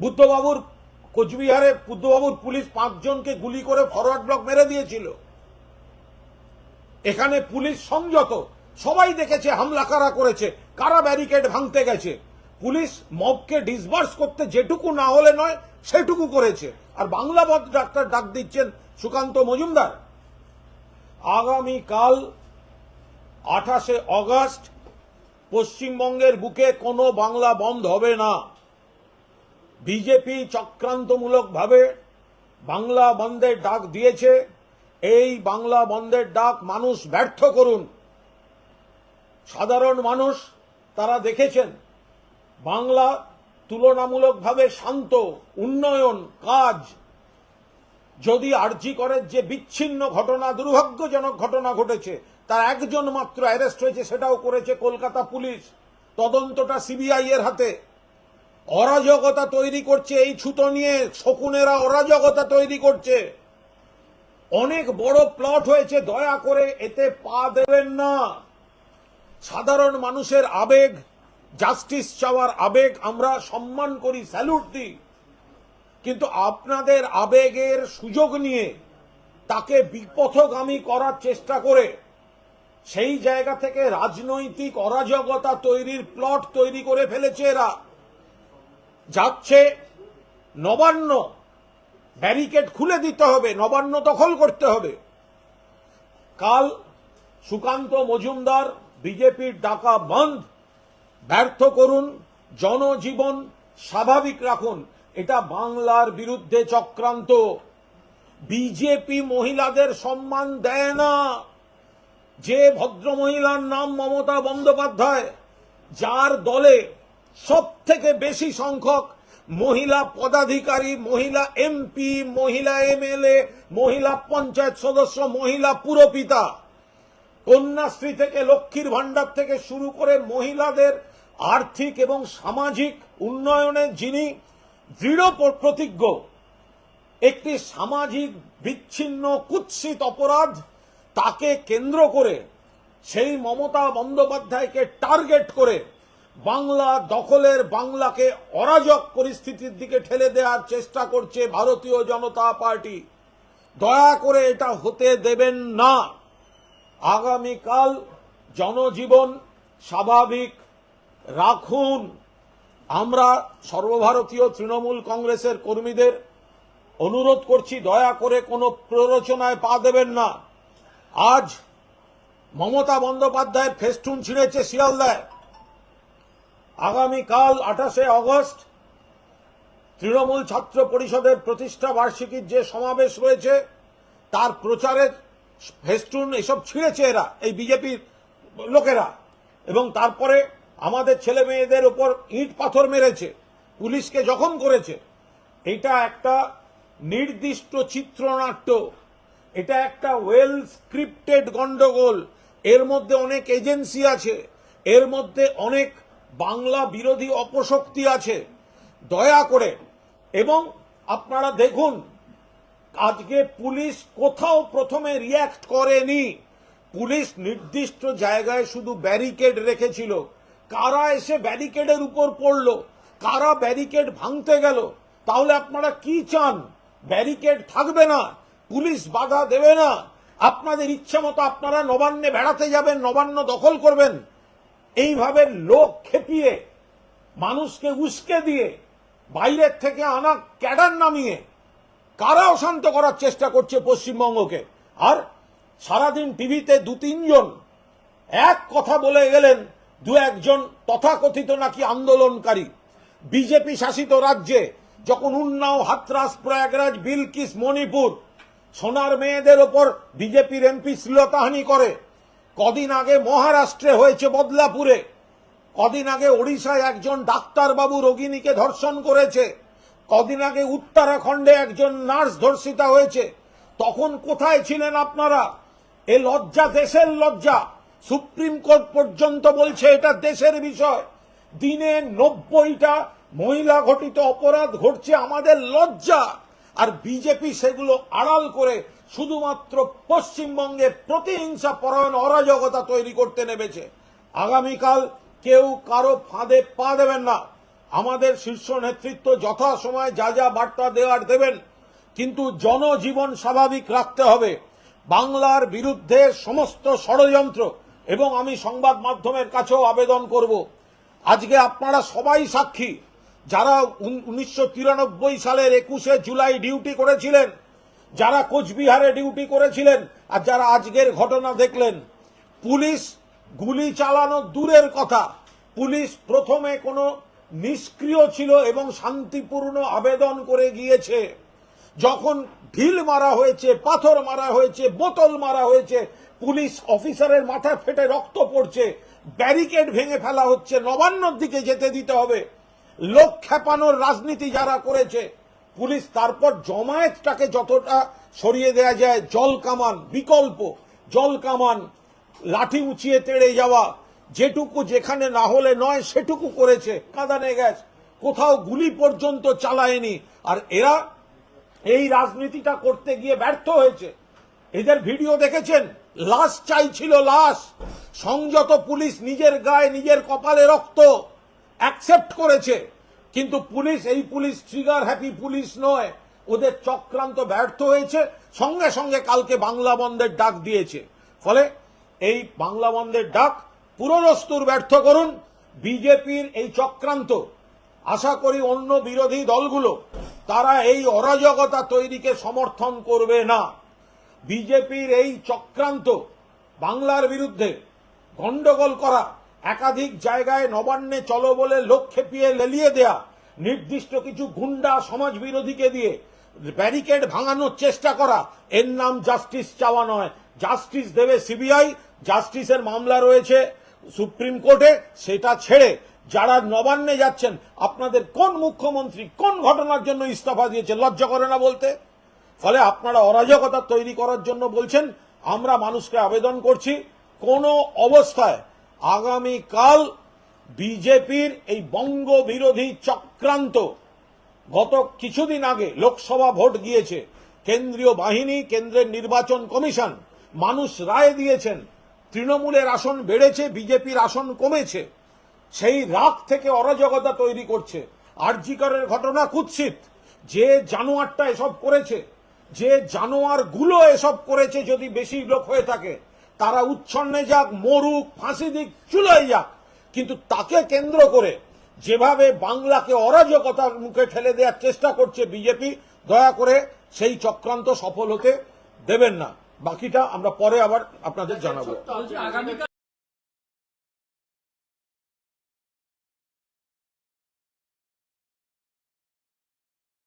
বুদ্ধবাবুর কোচবিহারে, বুদ্ধবাবুর পুলিশ পাঁচজনকে গুলি করে ফরওয়ার্ড ব্লক মেরে দিয়েছিল। এখানে পুলিশ সংযত। সবাই দেখেছে, হামলা কারা করেছে, কারা ব্যারিকেড ভাঙতে গেছে। পুলিশ মবকে ডিসবার্স করতে যেটুকু না হলে নয়, সেটুকু করেছে। আর বাংলা বদ ডাক্তার ডাক দিচ্ছেন সুকান্ত মজুমদার। আগামী কাল আঠাশে অগস্ট পশ্চিমবঙ্গের বুকে কোনো বাংলা বন্ধ হবে না। বিজেপি চক্রান্তমূলকভাবে বাংলা বন্ধের ডাক দিয়েছে। এই বাংলা বন্ধের ডাক মানুষ ব্যর্থ করুন। সাধারণ মানুষ তারা দেখেছেন, বাংলা তুলনামূলকভাবে শান্ত, উন্নয়ন, কাজ। যদি আরজি করের যে বিচ্ছিন্ন ঘটনা, দুর্ভাগ্যজনক ঘটনা ঘটেছে, তার একজন মাত্র অ্যারেস্ট হয়েছে, সেটাও করেছে কলকাতা পুলিশ। তদন্তটা সিবিআই এর হাতে। অরাজকতা তৈরি করছে এই ছুতো নিয়ে, শকুনেরা অরাজকতা তৈরি করছে। অনেক বড় প্লট হয়েছে, দয়া করে এতে পা দেবেন না। সাধারণ মানুষের আবেগ জাস্টিস চাওয়ার আবেগ আমরা সম্মান করি স্যালুট দিই। কিন্তু আপনাদের আবেগের সুযোগ নিয়ে, তাকে বিপথগামী করার চেষ্টা করে, সেই জায়গা থেকে রাজনৈতিক অরাজকতা তৈরির প্লট তৈরি করে ফেলেছে এরা। যাচ্ছে, নবান্ন ব্যারিকেড খুলে দিতে হবে, নবান্ন দখল করতে হবে। কাল সুকান্ত মজুমদার বিজেপির ডাকা বন্ধ। ব্যর্থ করুন, জনজীবন স্বাভাবিক রাখুন, এটা বাংলার বিরুদ্ধে চক্রান্ত। বিজেপি মহিলাদের সম্মান দেয় না। যে ভদ্র মহিলার নাম মমতা বন্দ্যোপাধ্যায়, যার দলে সব থেকে বেশি সংখ্যক মহিলা পদাধিকারী, মহিলা এমপি, মহিলা এমএলএ, মহিলা পঞ্চায়েত সদস্য, মহিলা পুরপিতা। কন্যাশ্রী থেকে লক্ষ্মীর ভাণ্ডার থেকে শুরু করে মহিলাদের আর্থিক এবং সামাজিক উন্নয়নে যিনি দৃঢ় প্র- প্রতিজ্ঞ, একটি সামাজিক বিচ্ছিন্ন কুৎসিত অপরাধ তাকে কেন্দ্র করে সেই মমতা বন্দ্যোপাধ্যায়কে টার্গেট করে বাংলা দখলের বাংলাকে অরাজক পরিস্থিতির দিকে ঠেলে দেওয়ার চেষ্টা করছে ভারতীয় জনতা পার্টি। দয়া করে এটা হতে দেবেন না। আগামীকাল জনজীবন স্বাভাবিক রাখুন। আমরা সর্বভারতীয় তৃণমূল কংগ্রেসের কর্মীদের অনুরোধ করছি, দয়া করে কোনো প্ররোচনায় পা দেবেন না। আজ মমতা বন্দ্যোপাধ্যায়ের ফেস্টুন ছিঁড়েছে শিয়ালদায়। আগামীকাল আঠাশে অগস্ট তৃণমূল ছাত্র পরিষদের প্রতিষ্ঠা বার্ষিকীর যে সমাবেশ রয়েছে তার প্রচারের ফেস্টুন এসব ছিঁড়েছে এরা, এই বিজেপির লোকেরা। এবং তারপরে আমাদের ছেলে মেয়েদের উপর ইট পাথর মেরেছে, পুলিশকে জখম করেছে। এটা একটা নির্দিষ্ট চিত্রনাট্য, এটা একটা ওয়েল স্ক্রিপ্টেড গন্ডগোল। এর মধ্যে অনেক এজেন্সি আছে, এর মধ্যে অনেক বাংলা বিরোধী অপশক্তি আছে। দয়া করে। এবং আপনারা দেখুন, আজকে পুলিশ কোথাও প্রথমে রিয়্যাক্ট করেনি। পুলিশ নির্দিষ্ট জায়গায় শুধু ব্যারিকেড রেখেছিল। কারা এসে ব্যারিকেডের উপর পড়ল? কারা ব্যারিকেড ভাঙতে গেল? তাহলে আপনারা কি চান? ব্যারিকেড থাকবে না? পুলিশ বাধা দেবে না? আপনাদের ইচ্ছা মতো আপনারা নবান্নে বেড়াতে যাবেন, নবান্ন দখল করবেন। এইভাবে লোক খেপিয়ে, মানুষকে উস্কে দিয়ে, বাইরের থেকে আনা ক্যাডার নামিয়ে, কারা অশান্ত করার চেষ্টা করছে পশ্চিমবঙ্গকে? আর সারাদিন টিভিতে দু তিনজন এক কথা বলে গেলেন, দু একজন তথাকথিত নাকি আন্দোলনকারী। বিজেপি শাসিত রাজ্যে যখন উন্নাও, হাতরাস, প্রয়াগরাজ, বিলকিস, মণিপুর, সোনার মেয়েদের ওপর বিজেপির এমপি শ্লীলতাহানি করে কদিন আগে মহারাষ্ট্রে হয়েছে বদলাপুরে। কদিন আগে ওড়িশায় একজন ডাক্তারবাবু রোগিণীকে ধর্ষণ করেছে। কদিন আগে উত্তরাখণ্ডে একজন নার্স ধর্ষিতা হয়েছে। তখন কোথায় ছিলেন আপনারা? এ লজ্জা দেশের লজ্জা। সুপ্রিম কোর্ট পর্যন্ত বলছে এটা দেশের বিষয়। দিনে নব্বইটা মহিলা ঘটিত অপরাধ ঘটছে আমাদের লজ্জা। আর বিজেপি সেগুলো আড়াল করে শুধুমাত্র পশ্চিমবঙ্গে প্রতিহিংসা পরায়ণ অরাজকতা তৈরি করতে নেমেছে। আগামীকাল কেউ কারও ফাঁদে পা দেবেন না। আমাদের শীর্ষ নেতৃত্ব যথাসময়ে যা যা বার্তা দেওয়ার দেবেন, কিন্তু জনজীবন স্বাভাবিক রাখতে হবে। বাংলার বিরুদ্ধে সমস্ত ষড়যন্ত্র, এবং আমি সংবাদ মাধ্যমের কাছেও আবেদন করব। আজকে আপনারা সবাই সাক্ষী যারা উনিশশো তিরানব্বই সালের একুশে জুলাই ডিউটি করেছিলেন, যারা কোচবিহারে ডিউটি করেছিলেন আর যারা আজকের ঘটনা দেখলেন, পুলিশ গুলি চালানো দূরের কথা। পুলিশ প্রথমে কোনো নিষ্ক্রিয় ছিল এবং শান্তিপূর্ণ আবেদন করে গিয়েছে। যখন ঢিল মারা হয়েছে, পাথর মারা হয়েছে, বোতল মারা হয়েছে, পুলিশ অফিসারের মাথা ফেটে রক্ত পড়ছে, ব্যারিকেড ভেঙে ফেলা হচ্ছে, নবান্নর দিকে যেতে দিতে হবে। লোক খেপানোর রাজনীতি যারা করেছে, পুলিশ তারপর জমায়েতটাকে যতটা সরিয়ে দেয়া যায়, জল কামান, বিকল্প, জল কামান, লাঠি উঁচিয়ে তেড়ে যাওয়া, যেটুকু যেখানে না হলে নয় সেটুকু করেছে, কাঁদানে গ্যাস, কোথাও গুলি পর্যন্ত চালায়নি। আর এরা এই রাজনীতিটা করতে গিয়ে ব্যর্থ হয়েছে। এদের ভিডিও দেখেছেন? লাশ চাইছিল লাশ। সংযত পুলিশ নিজের গায়ে, নিজের কপালে রক্ত। অ্যাকসেপ্ট করেছে। কিন্তু পুলিশ, এই পুলিশ ট্রিগার হ্যাপি পুলিশ নয়। ওদের চক্রান্ত ব্যর্থ হয়েছে। সঙ্গে সঙ্গে কালকে বাংলা বন্ধের ডাক দিয়েছে। ফলে এই বাংলা বন্ধের ডাক পুরোদস্তুর ব্যর্থ করুন। বিজেপির এই চক্রান্ত, আশা করি অন্য বিরোধী দলগুলো, তারা এই অরাজকতা তৈরিকে সমর্থন করবে না। বিজেপির এই চক্রান্ত, বাংলার বিরুদ্ধে গন্ডগোল করা একাধিক জায়গায় নবান্নে চলো বলে লোক খেপিয়ে লেলিয়ে দেয়া, নির্দিষ্ট কিছু গুন্ডা সমাজ বিরোধীকে দিয়ে ব্যারিকেড ভাঙানোর চেষ্টা করা, এর নাম জাস্টিস চাওয়া নয়। জাস্টিস দেবে সিবিআই, জাস্টিসের মামলা রয়েছে সুপ্রিম কোর্টে, সেটা ছেড়ে যারা নবান্নে যাচ্ছেন, আপনাদের কোন মুখ্যমন্ত্রী কোন ঘটনার জন্য ইস্তফা দিয়েছে লজ্জা করে না বলতে? ফলে আপনারা অরাজকতা তৈরি করার জন্য বলছেন, আমরা মানুষকে আবেদন করছি। কোন অবস্থায় আগামীকাল বিজেপির এই বঙ্গ বিরোধী চক্রান্ত। গত কিছুদিন আগে লোকসভা ভোট গিয়েছে। কেন্দ্রীয় বাহিনী, কেন্দ্রের নির্বাচন কমিশন মানুষ রায় দিয়েছেন। তৃণমূলের আসন বেড়েছে, বিজেপির আসন কমেছে। সেই রাগ থেকে অরাজকতা তৈরি করছে। আরজিকরের ঘটনা কুৎসিত। যে জানোয়ারটা এসব করেছে, যে জানোয়ারগুলো এসব করেছে যদি বেশি লোক হয়ে থাকে তারা উচ্ছন্নে যাক, মরুক, ফাঁসি দিক, চুলোয় যাক। কিন্তু তাকে কেন্দ্র করে যেভাবে বাংলাকে অরাজকতার মুখে ঠেলে দেওয়ার চেষ্টা করছে বিজেপি, দয়া করে সেই চক্রান্ত সফল হতে দেবেন না। বাকিটা আমরা পরে আবার আপনাদের জানাব।